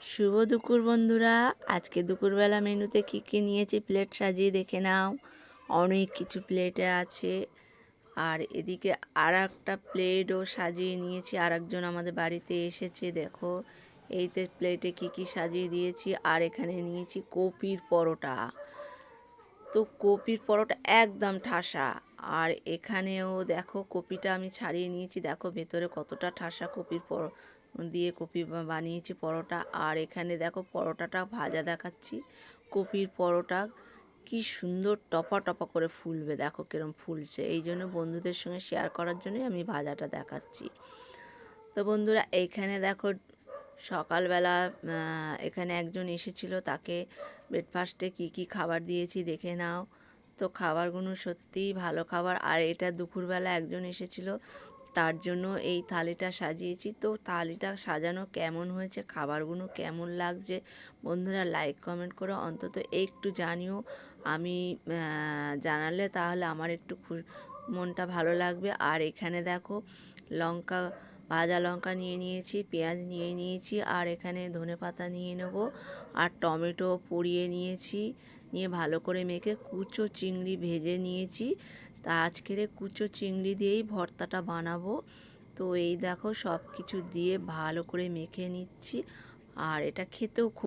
শুভ দুপুর বন্ধুরা। আজকে দুপুরবেলা মেনুতে কী কী নিয়েছি প্লেট সাজিয়ে দেখে নাও। অনেক কিছু প্লেটে আছে। আর এদিকে আর একটা প্লেটও সাজিয়ে নিয়েছি। আর একজন আমাদের বাড়িতে এসেছে, দেখো। এইতে প্লেটে কী কী সাজিয়ে দিয়েছি। আর এখানে নিয়েছি কপির পরোটা। তো কপির পরোটা একদম ঠাসা। আর এখানেও দেখো কপিটা আমি ছাড়িয়ে নিয়েছি। দেখো ভেতরে কতটা ঠাসা কপির পর দিয়ে কপি বানিয়েছি পরোটা। আর এখানে দেখো পরোটাটা ভাজা দেখাচ্ছি। কপির পরোটা কি সুন্দর টপা টপা করে ফুলবে। দেখো কিরম ফুলছে। এই জন্য বন্ধুদের সঙ্গে শেয়ার করার জন্যই আমি ভাজাটা দেখাচ্ছি। তো বন্ধুরা এইখানে দেখো সকালবেলা এখানে একজন এসেছিল। তাকে ব্রেকফাস্টে কি কি খাবার দিয়েছি দেখে নাও। তো খাবারগুলো সত্যিই ভালো খাবার। আর এটা দুপুরবেলা একজন এসেছিল। তার জন্য এই থালিটা সাজিয়েছি। তো থালিটা সাজানো কেমন হয়েছে, খাবারগুলো কেমন লাগছে, বন্ধুরা লাইক কমেন্ট করে অন্তত একটু জানিও। আমি জানালে তাহলে আমার একটু মনটা ভালো লাগবে। আর এখানে দেখো লঙ্কা ভাজা লঙ্কা নিয়ে নিয়েছি, পেঁয়াজ নিয়ে নিয়েছি, আর এখানে ধনে পাতা নিয়ে নেব, আর টমেটো পুড়িয়ে নিয়েছি, নিয়ে ভালো করে মেখে কুচো চিংড়ি ভেজে নিয়েছি। তা আজকের কুচো চিংড়ি দিয়েই ভর্তাটা বানাবো। তো এই দেখো সব কিছু দিয়ে ভালো করে মেখে নিচ্ছি, আর এটা খেতেও খুব